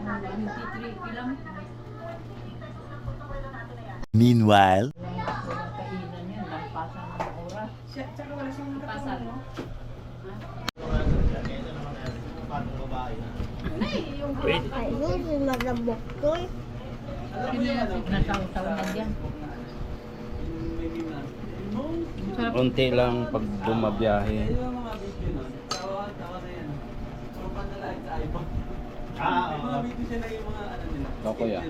23 ilang Meanwhile, kainan yan, lampasan ng oras. Tsaka wala siyang Pasal. nakatulong. Ay, hindi malabok to. Sino yung nasaw-saw na dyan? Unti lang pag bumabiyahe. O kuya.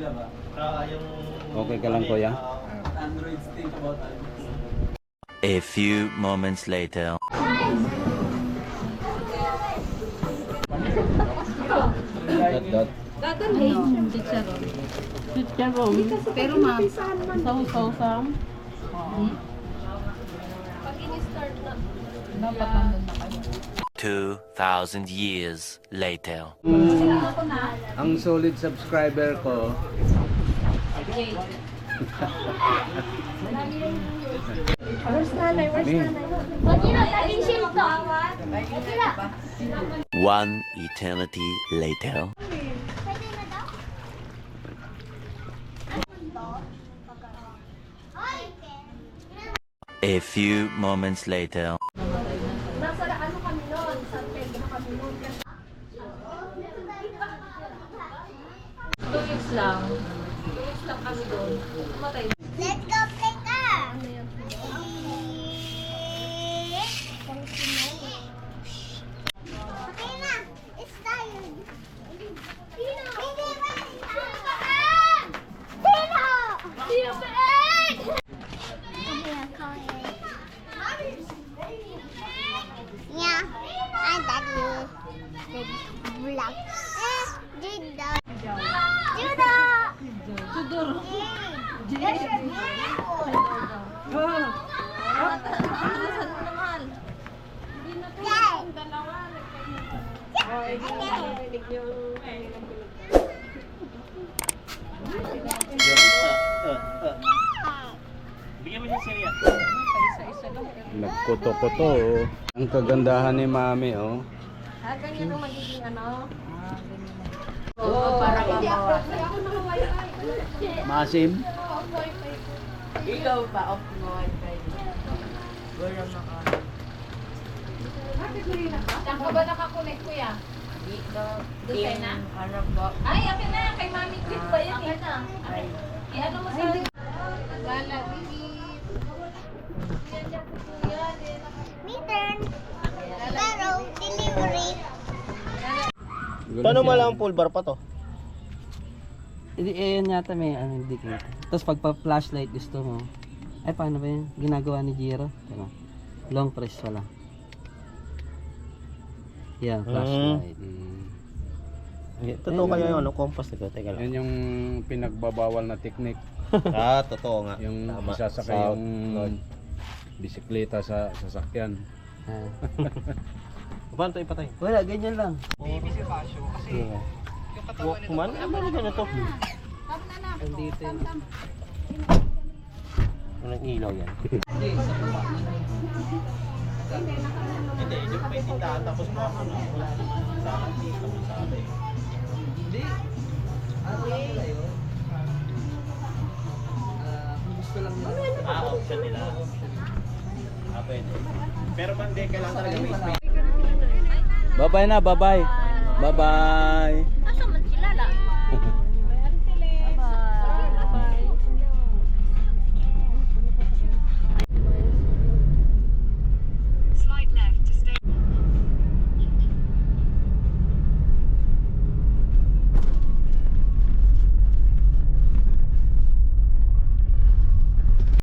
Okay ka lang kuya? a few moments later. Dot dot. Ano? Chicharon. Chicharon. Pero ma, saw-saw-saw. Hmm? Pag in-start na. Dapat nandun na kayo. 2,000 years later. Ang solid subscriber ko, Where's nanay? Where's Min. nanay? Pag ina, laging shield to. Pag ina. One eternity later. Pwede na daw? Ay! A few moments later. Nasa ano kami noon? San Pedro kami noon. Two weeks lang. Two weeks lang kami doon. Tumatay. Let's go play ka! Okay na! It's time! Tino! Hindi ba? Nagkuto-kuto. oh. Ang kagandahan ni mami, oh. Ah, ganyan ang magiging ano? Oo, para mabawasan. Masim? Ikaw pa, off mo wifi. Wala maka. Saan ka ba nakakonect kuya? Dito. Doon na? Arab ba? Ay, akin na. Kay Mami Quit ba yan? Akin na. Ay, ano mo sa... Lala, bibi. Me turn. Pero, delivery. Paano malang full bar pa to? Hindi, eh, yan yata may ano, indicator. Tapos pag pa-flashlight gusto mo, ay paano ba yun? Ginagawa ni Jiro? Ano? Long press pala. Yan, flashlight. Mm. Hindi, Totoo kaya yung ano, compass nito? Teka lang. Yan yung pinagbabawal na technique. ah, totoo nga. Yung Tama. isasakay South, yung north. bisikleta sa sasakyan. Ah. Paano ito ipatay? Wala, ganyan lang. Sige. Kuman? Ano ba ganito? Andito yun. Walang ilaw yan. Hindi, yung may tindahan tapos mo ako na sana dito mo sa atin. Hindi. Ano lang pala yun? Ah, gusto lang nila. Ah, option nila. Ah, pwede. Pero man, di, kailangan talaga may space. Bye-bye na, bye-bye. Bye-bye.